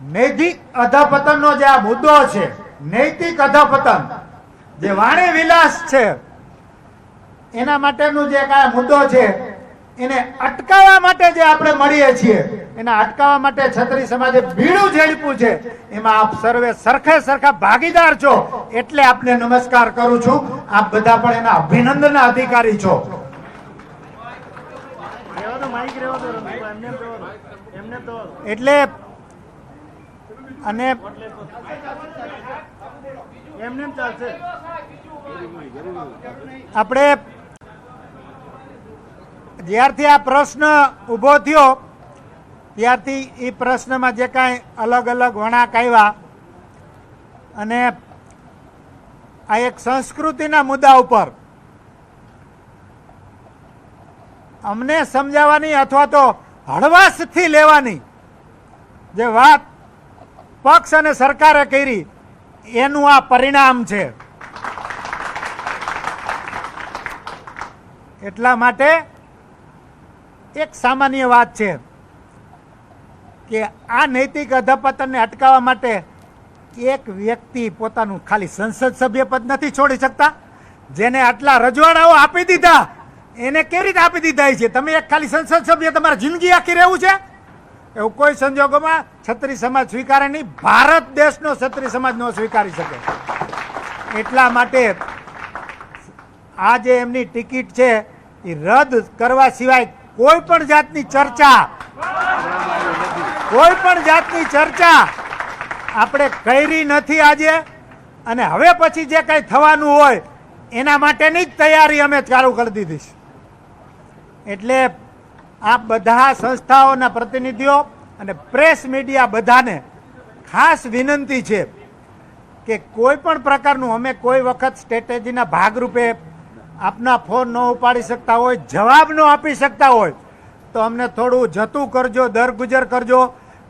નૈતિક અધપતનનો જે આ મુદ્દો છે નૈતિક અધપતન જે વાણી વિલાસ છે એના માટેનો જે કાંઈ મુદ્દો છે એને અટકાવવા માટે જે આપણે મળીએ છીએ એને અટકાવવા માટે છત્રી સમાજે ભીડું ઝડપ્યું છે એમાં આપ સર્વે સરખે સરખા ભાગીદાર છો એટલે આપને નમસ્કાર કરું છું આપ બધા પણ એના અભિનંદનના અધિકારી છો. એટલે અને આપણે જ્યારથી આ પ્રશ્ન ઊભો થયો, ત્યારથી એ પ્રશ્નમાં જે કાંઈ અલગ અલગ વણાક આવ્યા અને આ એક સંસ્કૃતિના મુદ્દા ઉપર અમને સમજાવવાની અથવા તો હળવાશથી લેવાની જે વાત પક્ષ અને સરકારે કરી, એનું આ પરિણામ છે. એટલા માટે એક સામાન્ય વાત છે કે આ નૈતિક અધપતનને અટકાવવા માટે એક વ્યક્તિ પોતાનું ખાલી સંસદ સભ્ય પદ નથી છોડી શકતા. જેને આટલા રજવાડાઓ આપી દીધા, એને કેવી રીતે આપી દીધા છે? તમે એક ખાલી સંસદ સભ્ય તમારે જિંદગી આખી રહેવું છે? એવું કોઈ સંજોગોમાં છત્રી સમાજ સ્વીકારે નહીં. ભારત દેશનો છત્રી સમાજ ન સ્વીકારી શકે. એટલા માટે આ જે એમની ટિકિટ છે, એ રદ કરવા સિવાય કોઈ પણ જાતની ચર્ચા, કોઈ પણ જાતની ચર્ચા આપણે કરી નથી આજે. અને હવે પછી જે કંઈ થવાનું હોય, એના માટેની જ તૈયારી અમે ચાલુ કરી દીધી એટલે આ બધા સંસ્થાઓના પ્રતિનિધિઓ અને પ્રેસ મીડિયા બધાને ખાસ વિનંતી છે કે કોઈ પણ પ્રકારનું અમે કોઈ વખત સ્ટ્રેટેજીના ભાગરૂપે આપના ફોન ન ઉપાડી શકતા હોય, જવાબ ન આપી શકતા હોય, તો અમને થોડું જતું કરજો, દરગુજર કરજો.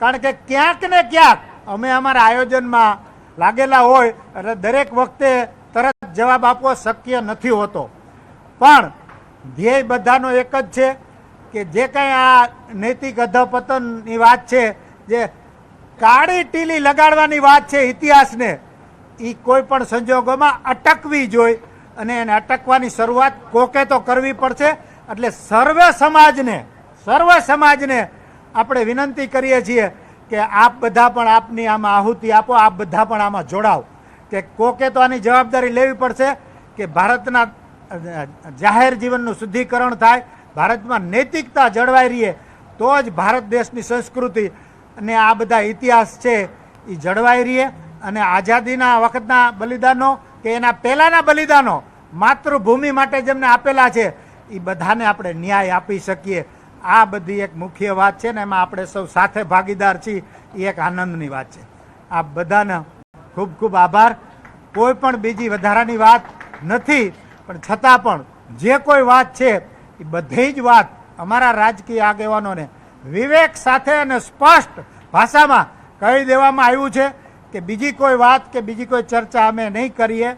કારણ કે ક્યાંક ને ક્યાંક અમે અમારા આયોજનમાં લાગેલા હોય એટલે દરેક વખતે તરત જવાબ આપવો શક્ય નથી હોતો. પણ ધ્યેય બધાનો એક જ છે કે જે કંઈ આ નૈતિક અધપતનની વાત છે, જે કાળી ટીલી લગાડવાની વાત છે ઇતિહાસને એ કોઈ પણ સંજોગોમાં અટકવી જોઈ અને એને અટકવાની શરૂઆત કોકે તો કરવી પડશે. એટલે સર્વે સમાજને, સર્વ સમાજને આપણે વિનંતી કરીએ છીએ કે આપ બધા પણ આપની આમાં આહુતિ આપો, આપ બધા પણ આમાં જોડાવ કે કોકે તો આની જવાબદારી લેવી પડશે કે ભારતના જાહેર જીવનનું શુદ્ધિકરણ થાય ભારતમાં નૈતિકતા જળવાઈ રહીએ, તો જ ભારત દેશની સંસ્કૃતિ અને આ બધા ઇતિહાસ છે એ જળવાઈ રહીએ. અને આઝાદીના વખતના બલિદાનો કે એના પહેલાંના બલિદાનો માતૃભૂમિ માટે જેમને આપેલા છે, એ બધાને આપણે ન્યાય આપી શકીએ. આ બધી એક મુખ્ય વાત છે ને એમાં આપણે સૌ સાથે ભાગીદાર છીએ, એ એક આનંદની વાત છે. આ બધાને ખૂબ ખૂબ આભાર. કોઈ પણ બીજી વધારાની વાત નથી, પણ છતાં પણ જે કોઈ વાત છે એ બધી જ વાત અમારા રાજકીય આગેવાનોને વિવેક સાથે અને સ્પષ્ટ ભાષામાં કહી દેવામાં આવ્યું છે કે બીજી કોઈ વાત કે બીજી કોઈ ચર્ચા અમે નહીં કરીએ.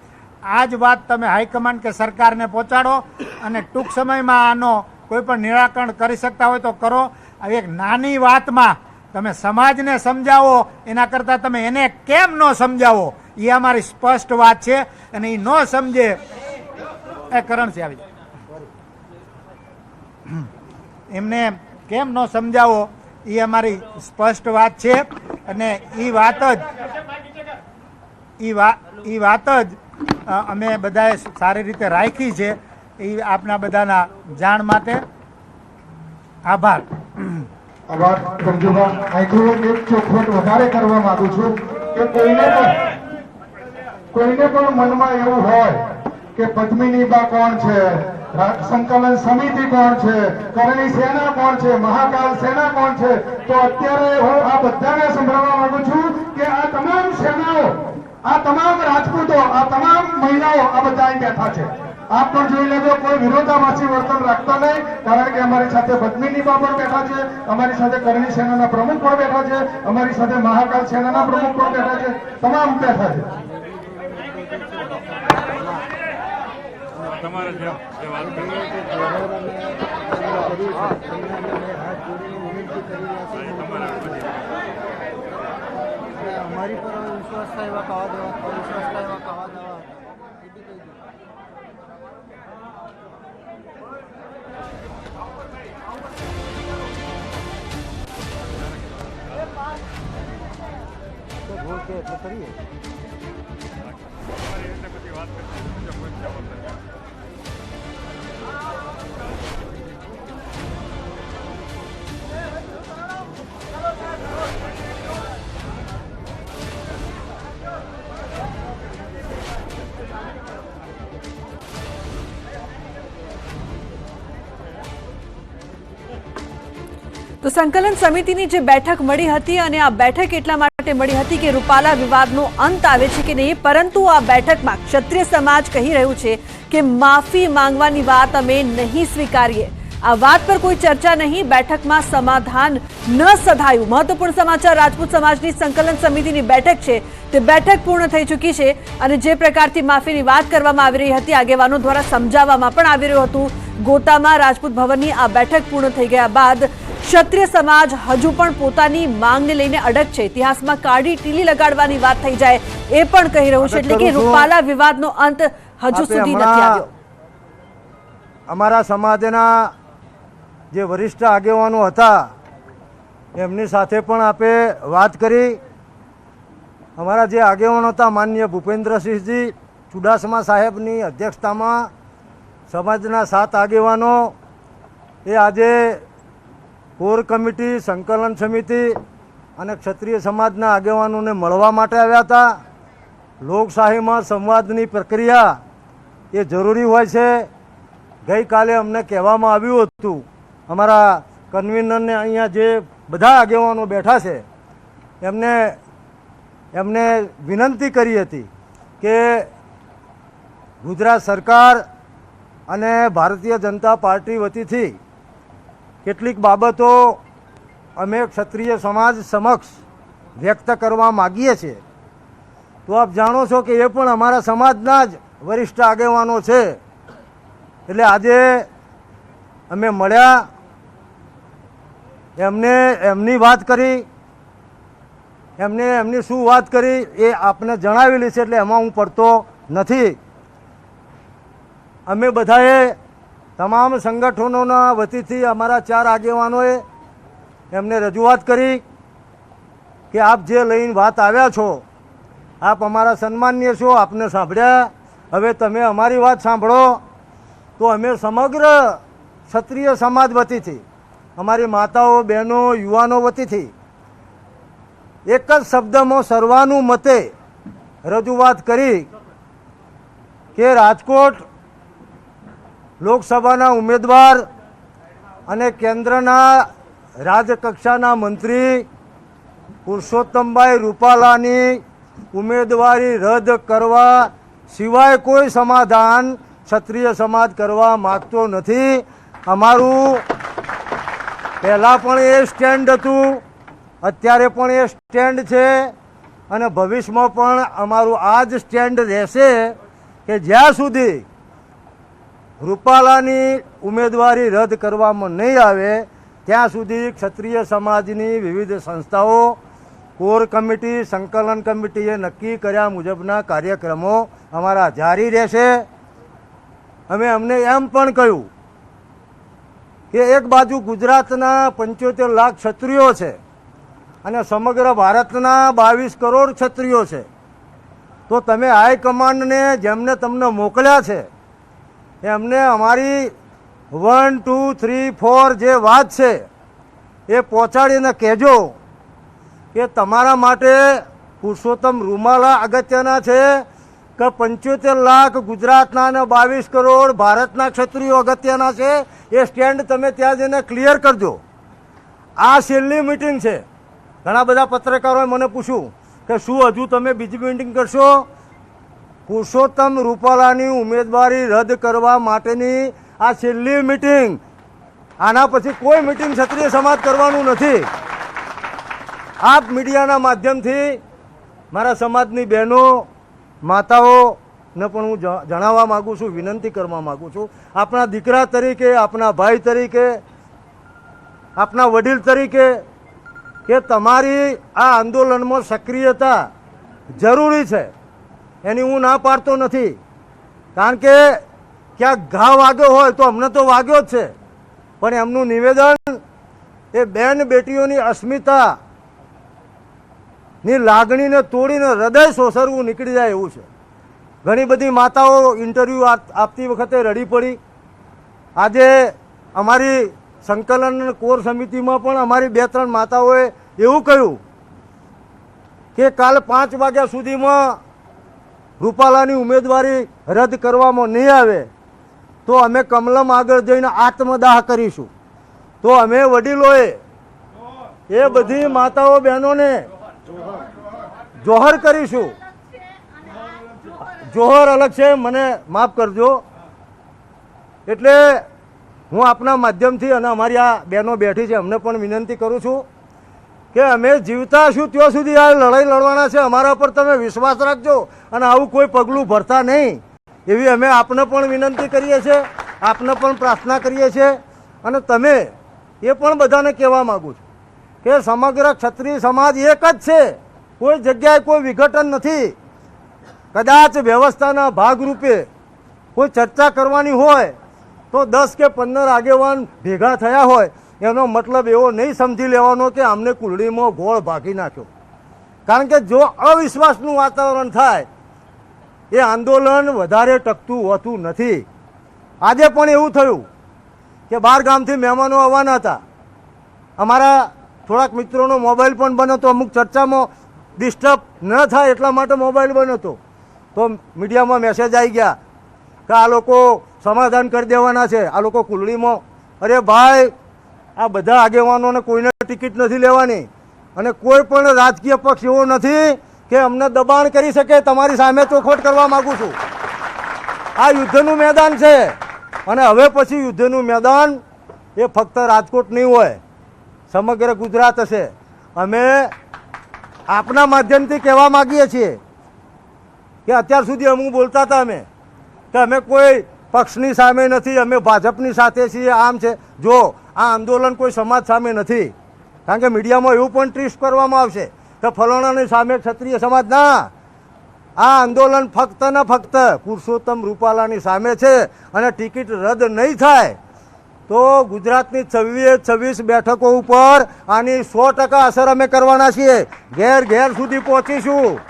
આ જ વાત તમે હાઈકમાન્ડ કે સરકારને પહોંચાડો અને ટૂંક સમયમાં આનો કોઈ પણ નિરાકરણ કરી શકતા હોય તો કરો. આવી એક નાની વાતમાં તમે સમાજને સમજાવો, એના કરતાં તમે એને કેમ ન સમજાવો? એ અમારી સ્પષ્ટ વાત છે અને એ ન સમજે. એ કરણસિંહ આવી જાય એમને કેમ ન સમજાવો, એ અમારી સ્પષ્ટ વાત છે. અને એ વાત જ એ વાત જ અમે બધાએ સારી રીતે રાખી છે. એ આપના બધાના જાણ માટે આભાર. આભાર સમજુભા અહીંથી એક ચોખવટ વધારે કરવા માંગુ છું કે કોઈને પણ કોઈને પણ મનમાં એવું હોય કે પદ્મિની બા કોણ છે? સંકલન સમિતિ કોણ છે? કરણી સેના કોણ છે? મહાકાલ સેના કોણ છે? તો અત્યારે હું આ બધાને સંભળાવવા માંગુ છું કે આ તમામ સેનાઓ, આ તમામ રાજપૂતો, આ તમામ મહિલાઓ આ બધા અહીં બેઠા છે. આપ પણ જોઈ લેજો, કોઈ વિરોધાભાસી વર્તન રાખતા નહીં, કારણ કે અમારી સાથે પદ્મિની બા પણ બેઠા છે, અમારી સાથે કરણી સેનાના પ્રમુખ પણ બેઠા છે, અમારી સાથે મહાકાલ સેનાના પ્રમુખ પણ બેઠા છે, તમામ બેઠા છે. તમારે જે જે વાત કરી તમારા મારી પર વિશ્વાસ થાય એવા કવા દેવા વિશ્વાસ થાય એવા કવા દેવા કરીએ એ કરીએ કહી દઉં. તો સંકલન સમિતિની જે બેઠક મળી હતી અને આ બેઠક એટલા માટે મળી હતી કે રૂપાલા વિવાદનો અંત આવે છે કે નહીં, પરંતુ આ બેઠકમાં ક્ષત્રિય સમાજ કહી રહ્યું છે કે માફી માંગવાની વાત અમે નહીં સ્વીકારીએ. આ વાત પર કોઈ ચર્ચા નહીં, બેઠકમાં સમાધાન ન સધાયું. મહત્વપૂર્ણ સમાચાર રાજપૂત સમાજની સંકલન સમિતિની બેઠક છે. તે બેઠક પૂર્ણ થઈ ચૂકી છે અને જે પ્રકારથી માફીની વાત કરવામાં આવી રહી હતી, આગેવાનો દ્વારા સમજાવવામાં પણ આવી રહ્યું હતું. ગોતામાં રાજપૂત ભવનની આ બેઠક પૂર્ણ થઈ ગયા બાદ ક્ષત્રિય સમાજ હજુ પણ પોતાની માંગને લઈને અડગ છે. ઇતિહાસમાં કાળી ટીલી લગાડવાની વાત થઈ જાય એ પણ કહી રહ્યું છે. એટલે કે રૂપાલા વિવાદનો અંત હજુ સુધી નથી આવ્યો. અમારા સમાજના જે વરિષ્ઠ આગેવાનો હતા એમની સાથે પણ આપે વાત કરી. અમારા જે આગેવાનો હતા માન્ય ભૂપેન્દ્રસિંહજી ચુડાસમા સાહેબની અધ્યક્ષતામાં સમાજના સાત આગેવાનો એ આજે કોર કમિટી, સંકલન સમિતિ અને ક્ષત્રિય સમાજના આગેવાનોને મળવા માટે આવ્યા હતા. લોકશાહીમાં સંવાદની પ્રક્રિયા એ જરૂરી હોય છે. ગઈકાલે અમને કહેવામાં આવ્યું હતું, અમારા કન્વીનરને અહીંયા જે બધા આગેવાનો બેઠા છે, એમને એમને વિનંતી કરી હતી કે ગુજરાત સરકાર અને ભારતીય જનતા પાર્ટી વતીથી કેટલીક બાબતો અમે ક્ષત્રિય સમાજ સમક્ષ વ્યક્ત કરવા માગીએ છીએ. તો આપ જાણો છો કે એ પણ અમારા સમાજના જ વરિષ્ઠ આગેવાનો છે. એટલે આજે અમે મળ્યા, એમને એમની વાત કરી, એમને એમની શું વાત કરી એ આપને જણાવેલી છે, એટલે એમાં હું પડતો નથી. અમે બધાએ તમામ સંગઠનોના વતીથી અમારા ચાર આગેવાનોએ એમને રજૂઆત કરી કે આપ જે લઈને વાત આવ્યા છો, આપ અમારા સન્માનીય છો, આપને સાંભળ્યા. હવે તમે અમારી વાત સાંભળો. તો અમે સમગ્ર ક્ષત્રિય સમાજ વતીથી, અમારી માતાઓ, બહેનો, યુવાનો વતીથી એક જ શબ્દમાં સર્વાનુમતે રજૂઆત કરી કે રાજકોટ લોકસભાના ઉમેદવાર અને કેન્દ્રના રાજકક્ષાના મંત્રી પુરુષોત્તમભાઈ રૂપાલાની ઉમેદવારી રદ કરવા સિવાય કોઈ સમાધાન ક્ષત્રિય સમાજ કરવા માગતો નથી. અમારું પહેલાં પણ એ સ્ટેન્ડ હતું, અત્યારે પણ એ સ્ટેન્ડ છે અને ભવિષ્યમાં પણ અમારું આ જ સ્ટેન્ડ રહેશે કે જ્યાં સુધી રૂપાલાની ઉમેદવારી રદ કરવામાં નહીં આવે, ત્યાં સુધી ક્ષત્રિય સમાજની વિવિધ સંસ્થાઓ, કોર કમિટી, સંકલન કમિટીએ નક્કી કર્યા મુજબના કાર્યક્રમો અમારા જારી રહેશે. અમે અમને એમ પણ કહ્યું કે એક બાજુ ગુજરાતના પંચોતેર લાખ ક્ષત્રિયો છે અને સમગ્ર ભારતના બાવીસ કરોડ ક્ષત્રિયો છે. તો તમે હાઈકમાન્ડને જેમને તમને મોકલ્યા છે એમને અમારી વન, ટુ, થ્રી, ફોર જે વાત છે, એ પહોંચાડીને કહેજો કે તમારા માટે પુરુષોત્તમ રૂમાલા અગત્યના છે કે પંચોતેર લાખ ગુજરાતના અને બાવીસ કરોડ ભારતના ક્ષત્રિયો અગત્યના છે, એ સ્ટેન્ડ તમે ત્યાં જઈને ક્લિયર કરજો. આ છેલ્લી મિટિંગ છે. ઘણા બધા પત્રકારોએ મને પૂછ્યું કે શું હજુ તમે બીજી મિટિંગ કરશો? પુરુષોત્તમ રૂપાલાની ઉમેદવારી રદ કરવા માટેની આ છેલ્લી મિટિંગ. આના પછી કોઈ મિટિંગ ક્ષત્રિય સમાજ કરવાનું નથી. આપ મીડિયાના માધ્યમથી મારા સમાજની બહેનો માતાઓને પણ હું જણાવવા માગું છું, વિનંતી કરવા માગું છું. આપણા દીકરા તરીકે, આપણા ભાઈ તરીકે આપના વડીલ તરીકે કે તમારી આ આંદોલનમાં સક્રિયતા જરૂરી છે. એની હું ના પાડતો નથી. કારણ કે ક્યાંક ઘા વાગ્યો હોય તો અમને તો વાગ્યો જ છે. પણ એમનું નિવેદન એ બેન બેટીઓની અસ્મિતા ની લાગણીને તોડીને હૃદય સોસરવું નીકળી જાય એવું છે. ઘણી બધી માતાઓ ઇન્ટરવ્યૂ આપતી વખતે રડી પડી. આજે અમારી સંકલન કોર સમિતિમાં પણ અમારી બે ત્રણ માતાઓએ એવું કહ્યું કે કાલ પાંચ વાગ્યા સુધીમાં રૂપાલાની ઉમેદવારી રદ કરવામાં નહીં આવે, તો અમે કમલમ આગળ જઈને આત્મદાહ કરીશું. તો અમે વડીલોએ એ બધી માતાઓ બહેનોને જોહર કરીશું. જોહર અલગ છે, મને માફ કરજો. એટલે હું આપના માધ્યમથી અને અમારી આ બહેનો બેઠી છે, અમને પણ વિનંતી કરું છું. કે અમે જીવતા છું ત્યાં સુધી આ લડાઈ લડવાના છે, અમારા પર તમે વિશ્વાસ રાખજો અને આવું કોઈ પગલું ભરતા નહીં. એવી અમે આપને પણ વિનંતી કરીએ છીએ, આપને પણ પ્રાર્થના કરીએ છીએ અને તમે એ પણ બધાને કહેવા માગું છું કે સમગ્ર ક્ષત્રિય સમાજ એક જ છે, કોઈ જગ્યાએ કોઈ વિઘટન નથી. કદાચ વ્યવસ્થાના ભાગરૂપે કોઈ ચર્ચા કરવાની હોય તો દસ કે પંદર આગેવાન ભેગા થયા હોય એનો મતલબ એવો નહીં સમજી લેવાનો કે અમને કુલડીમાં ગોળ ભાગી નાખ્યો. કારણ કે જો અવિશ્વાસનું વાતાવરણ થાય, એ આંદોલન વધારે ટકતું હોતું નથી. આજે પણ એવું થયું કે બાર ગામથી મહેમાનો આવવાના હતા. અમારા થોડાક મિત્રોનો મોબાઈલ પણ બન્યો હતો, અમુક ચર્ચામાં ડિસ્ટર્બ ન થાય એટલા માટે મોબાઈલ બન્યો હતો. તો મીડિયામાં મેસેજ આવી ગયા કે આ લોકો સમાધાન કરી દેવાના છે, આ લોકો કુલડીમાં અરે ભાઈ આ બધા આગેવાનોને કોઈને ટિકિટ નથી લેવાની. અને કોઈ પણ રાજકીય પક્ષ એવો નથી કે અમને દબાણ કરી શકે, તમારી સામે ચોખવટ કરવા માગું છું. આ યુદ્ધનું મેદાન છે. અને હવે પછી યુદ્ધનું મેદાન એ ફક્ત રાજકોટ નહીં હોય, સમગ્ર ગુજરાત હશે. અમે આપના માધ્યમથી કહેવા માગીએ છીએ કે અત્યાર સુધી અમુક બોલતા હતા અમે કે અમે કોઈ પક્ષની સામે નથી, અમે ભાજપની સાથે છીએ, આમ છે. જો આ આંદોલન કોઈ સમાજ સામે નથી. કારણ કે મીડિયામાં એવું પણ ટ્રીસ્ટ કરવામાં આવશે કે ફલાણાની સામે ક્ષત્રિય સમાજ ના. આ આંદોલન ફક્ત ને ફક્ત પુરુષોત્તમ રૂપાલાની સામે છે અને ટિકિટ રદ નહીં થાય. તો ગુજરાતની છવ્વીસ છવ્વીસ બેઠકો ઉપર આની સો ટકા અસર અમે કરવાના છીએ. ઘેર ઘેર સુધી પહોંચીશું.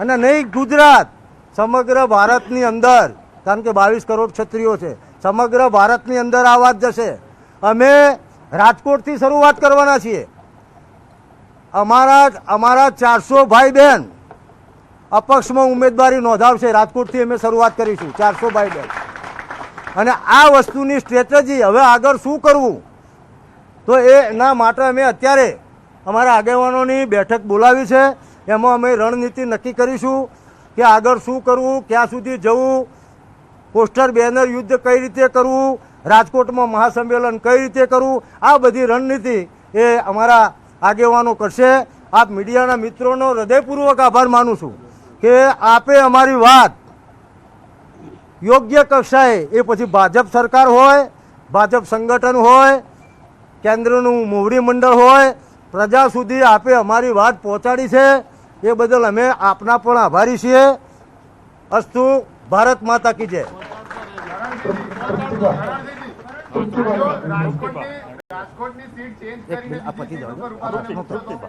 અને નહીં ગુજરાત, સમગ્ર ભારતની અંદર, કારણ કે બાવીસ કરોડ ક્ષત્રિયો છે, સમગ્ર ભારતની અંદર આ વાત જશે. અમે રાજકોટથી શરૂઆત કરવાના છીએ. અમારા અમારા ચારસો ભાઈ બહેન અપક્ષમાં ઉમેદવારી નોંધાવશે. રાજકોટથી અમે શરૂઆત કરીશું. ચારસો ભાઈ બહેન. અને આ વસ્તુની સ્ટ્રેટેજી હવે આગળ શું કરવું? તો એના માટે અમે અત્યારે અમારા આગેવાનોની બેઠક બોલાવી છે. એમાં અમે રણનીતિ નક્કી કરીશું કે આગળ શું કરવું, ક્યાં સુધી જવું, પોસ્ટર, બેનર યુદ્ધ કઈ રીતે કરવું રાજકોટમાં મહાસંમેલન કઈ રીતે કરવું? આ બધી રણનીતિ એ અમારા આગેવાનો કરશે. આપ મીડિયાના મિત્રોનો હૃદયપૂર્વક આભાર માનું છું કે આપે અમારી વાત યોગ્ય કક્ષાએ, એ પછી ભાજપ સરકાર હોય, ભાજપ સંગઠન હોય, કેન્દ્રનું મોવડી મંડળ હોય, પ્રજા સુધી આપે અમારી વાત પહોંચાડી છે. એ બદલ અમે આપના પણ આભારી છીએ. અસ્તુ ભારત માતા કી જય.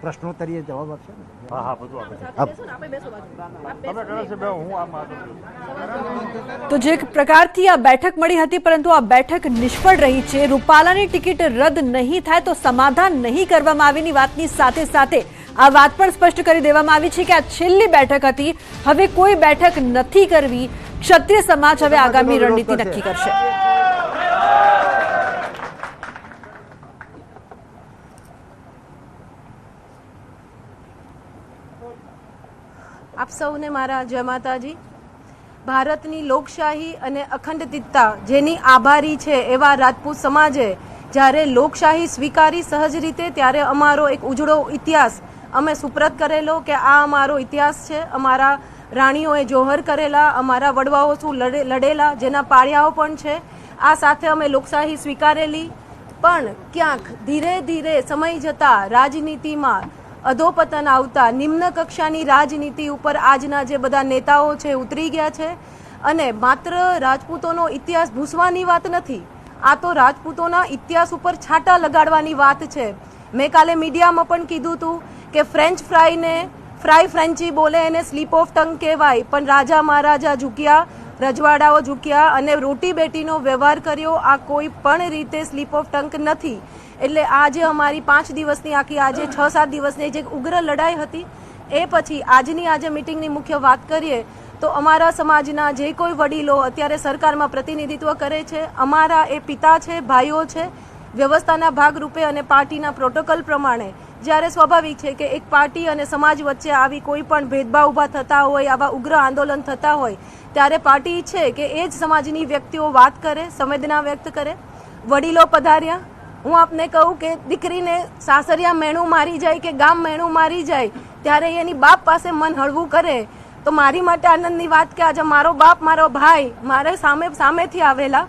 પ્રશ્નોત્તરીય જવાબ આપશે ને? તો જે પ્રકારથી આ બેઠક મળી હતી પરંતુ આ બેઠક નિષ્ફળ રહી છે. રૂપાલાની ટિકિટ રદ નહીં થાય તો સમાધાન નહીં કરવામાં આવેની વાતની સાથે સાથે આ વાત પણ સ્પષ્ટ કરી દેવામાં આવી છે કે આ છેલ્લી બેઠક હતી. હવે કોઈ બેઠક નથી કરવી. ક્ષત્રિય સમાજ હવે આગામી રણનીતિ નક્કી કરશે. આપ સૌને મારા જય માતાજી. ભારતની લોકશાહી અને અખંડિતતા જેની આભારી છે એવા રાજપૂત સમાજે જ્યારે લોકશાહી સ્વીકારી સહજ રીતે ત્યારે અમારો એક ઉજળો ઇતિહાસ. અમે સુપ્રત કરેલો કે આ અમારો ઇતિહાસ છે અમારા રાણીઓએ જોહર કરેલા, અમારા વડવાઓ શું લડે, લડેલા, જેના પાળિયાઓ પણ છે, આ સાથે અમે લોકશાહી સ્વીકારેલી. પણ ક્યાંક ધીરે ધીરે સમય જતાં રાજનીતિમાં અધોપતન આવતા નિમ્ન કક્ષાની રાજનીતિ ઉપર આજના જે બધા નેતાઓ છે ઉતરી ગયા છે અને માત્ર રાજપૂતોનો ઇતિહાસ ભૂસવાની વાત નથી, આ તો રાજપૂતોના ઇતિહાસ ઉપર છાંટા લગાડવાની વાત છે. મેં કાલે મીડિયામાં પણ કીધું હતું કે ફ્રેન્ચ ફ્રાઈને ફ્રાય ફ્રેન્ચી બોલે એને સ્લીપ ઓફ ટંગ કહેવાય. પણ રાજા મહારાજા ઝૂક્યા, રજવાડાઓ ઝૂક્યા અને રોટી બેટીનો વ્યવહાર કર્યો. આ કોઈ પણ રીતે સ્લીપ ઓફ ટંક નથી. એટલે આજે અમારી પાંચ દિવસની આખી, આજે છ સાત દિવસની જે ઉગ્ર લડાઈ હતી, એ પછી આજની આજે મિટિંગની મુખ્ય વાત કરીએ, તો અમારા સમાજના જે કોઈ વડીલો અત્યારે સરકારમાં પ્રતિનિધિત્વ કરે છે, અમારા એ પિતા છે, ભાઈઓ છે, વ્યવસ્થાના ભાગરૂપે અને પાર્ટીના પ્રોટોકોલ પ્રમાણે જ્યારે સ્વાભાવિક છે કે એક પાર્ટી અને સમાજ વચ્ચે આવી કોઈ પણ ભેદભાવ ઊભા થતા હોય, આવા ઉગ્ર આંદોલન થતા હોય, ત્યારે પાર્ટી ઈચ્છે કે એ જ સમાજની વ્યક્તિઓ વાત કરે, સંવેદના વ્યક્ત કરે? વડીલો પધાર્યા. હું આપને કહું કે દીકરીને સાસરિયા મેણું મારી જાય કે ગામ મેણું મારી જાય, ત્યારે એની બાપ પાસે મન હળવું કરે. તો મારી માટે આનંદની વાત કે આજે મારો બાપ, મારો ભાઈ મારે સામે સામેથી આવેલા.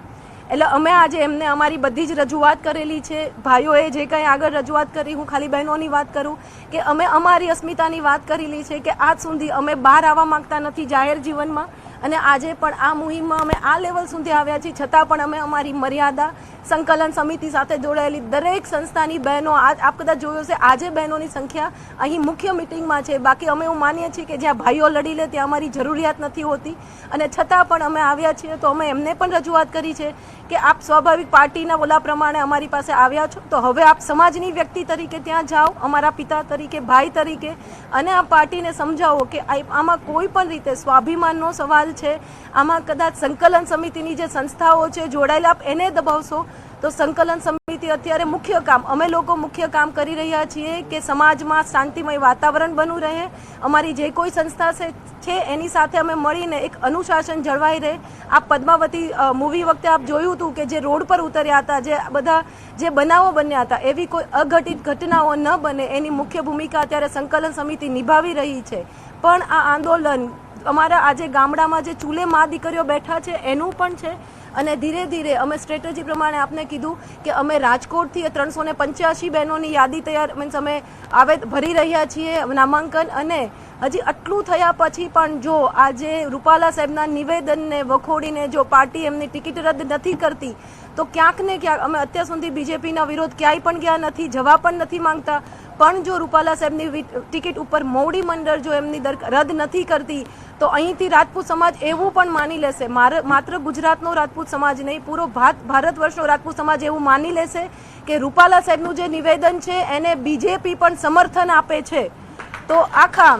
એટલે અમે આજે એમને અમારી બધી જ રજૂઆત કરેલી છે. ભાઈઓએ જે કંઈ આગળ રજૂઆત કરી, હું ખાલી બહેનોની વાત કરું કે અમે અમારી અસ્મિતાની વાત કરેલી છે કે આજ સુધી અમે બહાર આવવા માંગતા નથી જાહેર જીવનમાં. અને આજે પણ આ મુહિમમાં અમે આ લેવલ સુધી આવ્યા છીએ. છતાં પણ અમે અમારી મર્યાદા સંકલન સમિતિ સાથે જોડાયેલી દરેક સંસ્થાની બહેનો આજ આપ કદાચ જોયો છે આજે બહેનોની સંખ્યા અહીં મુખ્ય મિટિંગમાં છે. બાકી અમે એવું માનીએ છીએ કે જ્યાં ભાઈઓ લડી લે ત્યાં અમારી જરૂરિયાત નથી હોતી. અને છતાં પણ અમે આવ્યા છીએ તો અમે એમને પણ રજૂઆત કરી છે કે આપ સ્વાભાવિક પાર્ટીના ઓલા પ્રમાણે અમારી પાસે આવ્યા છો. તો હવે આપ સમાજની વ્યક્તિ તરીકે ત્યાં જાઓ, અમારા પિતા તરીકે, ભાઈ તરીકે, અને આ પાર્ટીને સમજાવો કે આમાં કોઈ પણ રીતે સ્વાભિમાનનો સવાલ છે. આમાં કદાચ સંકલન સમિતિની જે સંસ્થાઓ છે જોડાયેલા એને દબાવશો તો સંકલન સમિતિ અત્યારે મુખ્ય કામ, અમે લોકો મુખ્ય કામ કરી રહ્યા છીએ કે સમાજમાં શાંતિમય વાતાવરણ બનવું રહે. અમારી જે કોઈ સંસ્થા છે એની સાથે અમે મળીને એક અનુશાસન જળવાઈ રહે. આ પદ્માવતી મૂવી વખતે આપ જોયું હતું કે જે રોડ પર ઉતર્યા હતા, જે બધા, જે બનાવો બન્યા હતા, એવી કોઈ અઘટિત ઘટનાઓ ન બને એની મુખ્ય ભૂમિકા અત્યારે સંકલન સમિતિ નિભાવી રહી છે. પણ આ આંદોલન અમારા આજે ગામડામાં જે ચૂલે મા દીકરીઓ બેઠા છે, એનું પણ છે. અને ધીરે ધીરે અમે સ્ટ્રેટેજી પ્રમાણે આપને કીધું કે અમે રાજકોટથી ત્રણસો ને પંચ્યાસી બહેનોની યાદી તૈયાર મીન્સ અમે આવે ભરી રહ્યા છીએ નામાંકન અને હજી આટલું થયા પછી પણ જો આજે રૂપાલા સાહેબના નિવેદનને વખોડીને જો પાર્ટી એમની ટિકિટ રદ નથી કરતી, તો ક્યાંક ને ક્યાંક અમે અત્યાર સુધી બીજેપીના વિરોધ ક્યાંય પણ ગયા નથી જવા પણ નથી માંગતા. પણ જો રૂપાલા સાહેબની ટિકિટ ઉપર મોવડી મંડળ જો એમની રદ નથી કરતી, તો અહીંથી રાજપૂત સમાજ એવું પણ માની લેશે. માત્ર ગુજરાતનો રાજપૂત સમાજ નહીં, પૂરો ભારત વર્ષનો રાજપૂત સમાજ એવું માની લેશે કે રૂપાલા સાહેબનું જે નિવેદન છે, એને બીજેપી પણ સમર્થન આપે છે. તો આખા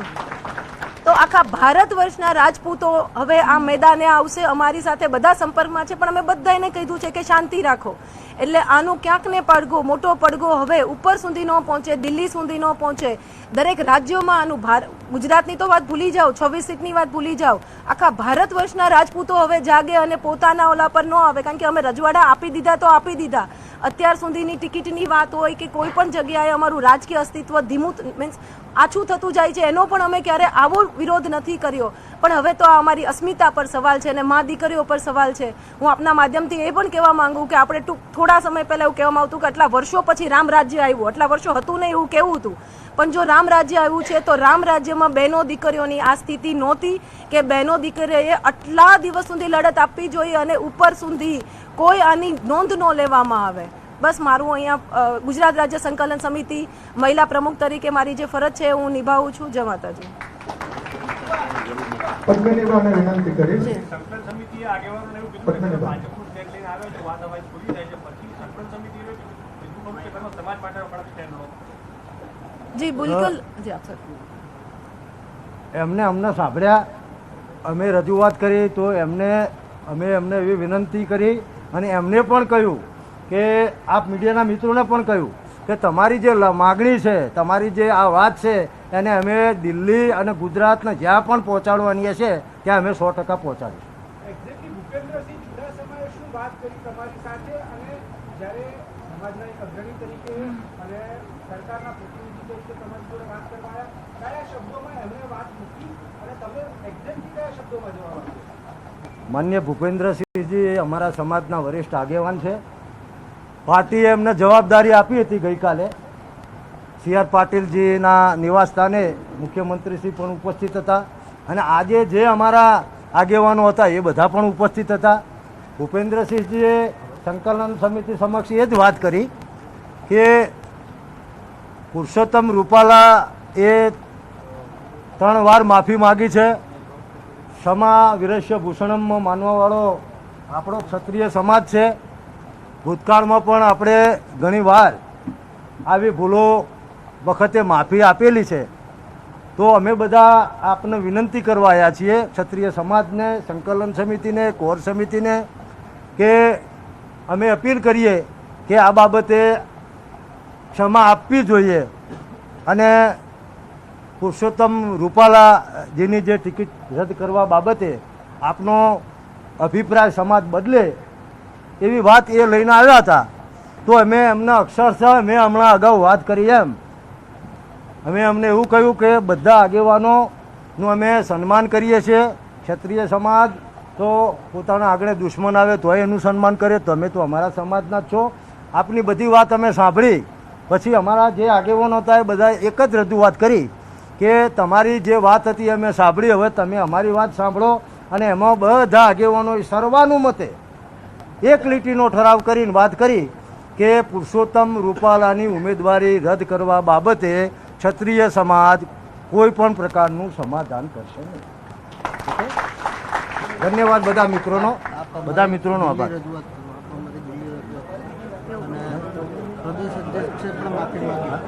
તો આખા ભારત વર્ષના રાજપૂતો હવે આ મેદાને આવશે, અમારી સાથે બધા સંપર્કમાં છે, પણ અમે બધાને કીધું છે કે શાંતિ રાખો. એટલે આનું ક્યાંક ને પડઘો, મોટો પડઘો હવે ઉપર સુધી ન પહોંચે, દિલ્હી સુધી ન પહોંચે. દરેક રાજ્યોમાં આનું ભાર, ગુજરાતની તો વાત ભૂલી જાઓ, છવ્વીસ સીટની વાત ભૂલી જાઓ. આખા ભારત વર્ષના રાજપૂતો હવે જાગે અને પોતાના ઓલા પર ન આવે, કારણ કે અમે રજવાડા આપી દીધા તો આપી દીધા. અત્યાર સુધીની ટિકિટની વાત હોય કે કોઈ પણ જગ્યાએ અમારું રાજકીય અસ્તિત્વ ધીમું, મીન્સ આછું થતું જાય છે. એનો પણ અમે ક્યારે આવો વિરોધ નથી કર્યો. પણ હવે તો આ અમારી અસ્મિતા પર સવાલ છે અને મા દીકરીઓ પર સવાલ છે. હું આપના માધ્યમથી એ પણ કહેવા માંગુ કે આપણે ટૂંક થોડા સમય પહેલાં એવું કહેવામાં આવતું કે આટલા વર્ષો પછી રામ રાજ્ય આવ્યું. આટલા વર્ષો હતું નહીં એવું કેવું હતું. પણ જો રામ રાજ્ય આવ્યું છે તો રામ રાજ્યમાં બહેનો દીકરીઓની આ સ્થિતિ નહોતી કે બહેનો દીકરીઓએ આટલા દિવસ સુધી લડત આપવી જોઈએ અને ઉપર સુધી કોઈ આની નોંધ ન લેવામાં આવે. બસ મારું અહીંયા ગુજરાત રાજ્ય સંકલન સમિતિ મહિલા પ્રમુખ તરીકે મારી જે ફરજ છે એ હું નિભાવું છું. જય માતાજી. પદ્મિનીબાને વિનંતી કરીશ સંકલન સમિતિએ આગેવાનોને એવું કીધું કે પદ્મનાભ. ભાજપનું સ્ટેન્ડ લઈને આવે તો વાત અમારી પૂરી થાય છે. જી બિલકુલ. એમને અમને સાંભળ્યા અમે રજૂઆત કરી તો એમને અમે એમને એવી વિનંતી કરી અને એમને પણ કહ્યું કે આપ મીડિયાના મિત્રોને પણ કહ્યું કે તમારી જે માગણી છે તમારી જે આ વાત છે એને અમે દિલ્હી અને ગુજરાતને જ્યાં પણ પહોંચાડવાની છે ત્યાં અમે સો ટકા પહોંચાડીશું. સમાજના એક અગ્રણી તરીકે અને સરકારના પ્રતિનિધિ તરીકે તમારી જોડે વાત કરવા આવ્યા કયા શબ્દોમાં એમણે વાત મૂકી અને તમે એક્ઝેક્ટલી કયા શબ્દોમાં જવાબ આપ્યો? માન્ય ભૂપેન્દ્રસિંહજી અમારા સમાજના વરિષ્ઠ આગેવાન છે. પાર્ટીએ એમને જવાબદારી આપી હતી ગઈકાલે. સી આર પાટીલજીના નિવાસસ્થાને મુખ્યમંત્રીશ્રી પણ ઉપસ્થિત હતા અને આજે જે અમારા આગેવાનો હતા એ બધા પણ ઉપસ્થિત હતા. ભૂપેન્દ્રસિંહજીએ સંકલન સમિતિ સમક્ષ એ જ વાત કરી કે પુરુષોત્તમ રૂપાલા એ ત્રણ વાર માફી માગી છે. સમા વિરસ્ય ભૂષણમમાં માનવાવાળો આપણો ક્ષત્રિય સમાજ છે. ભૂતકાળમાં પણ આપણે ઘણીવાર આવી ભૂલો વખતે માફી આપેલી છે. તો અમે બધા આપને વિનંતી કરવા આવ્યા છીએ ક્ષત્રિય સમાજને, સંકલન સમિતિને, કોર સમિતિને કે અમે અપીલ કરીએ કે આ બાબતે ક્ષમા આપવી જોઈએ અને પુરુષોત્તમ રૂપાલાજીની જે ટિકિટ રદ કરવા બાબતે આપનો અભિપ્રાય સમાજ બદલે એવી વાત એ લઈને આવ્યા હતા. તો અમે એમને અક્ષરશઃ મેં હમણાં અગાઉ વાત કરી એમ. અમે અમને એવું કહ્યું કે બધા આગેવાનોનું અમે સન્માન કરીએ છીએ, ક્ષત્રિય સમાજ તો પોતાના આગળ દુશ્મન આવે તોય એનું સન્માન કરે. તમે તો અમારા સમાજના જ છો. આપની બધી વાત અમે સાંભળી. પછી અમારા જે આગેવાનો હતા એ બધા એક જ રજૂઆત કરી કે તમારી જે વાત હતી અમે સાંભળી. હવે તમે અમારી વાત સાંભળો અને એમાં બધા આગેવાનો સર્વાનુમતે એક લીટીનો ઠરાવ કરીને વાત કરી કે પુરુષોત્તમ રૂપાલાની ઉમેદવારી રદ કરવા બાબતે ક્ષત્રિય સમાજ કોઈ પણ પ્રકારનું સમાધાન કરશે નહીં. ધન્યવાદ બધા મિત્રોનો. બધા મિત્રોનો આભાર. રજૂઆત કરો આપણા માટે દિલ્હી રજૂઆત કરો અને પ્રદેશ અધ્યક્ષે પણ માફી માંગી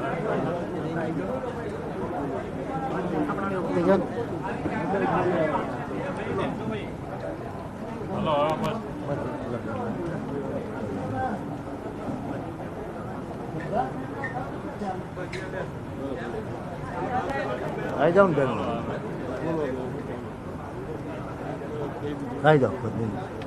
આવી જાઓ ને બેન આવી જાઓ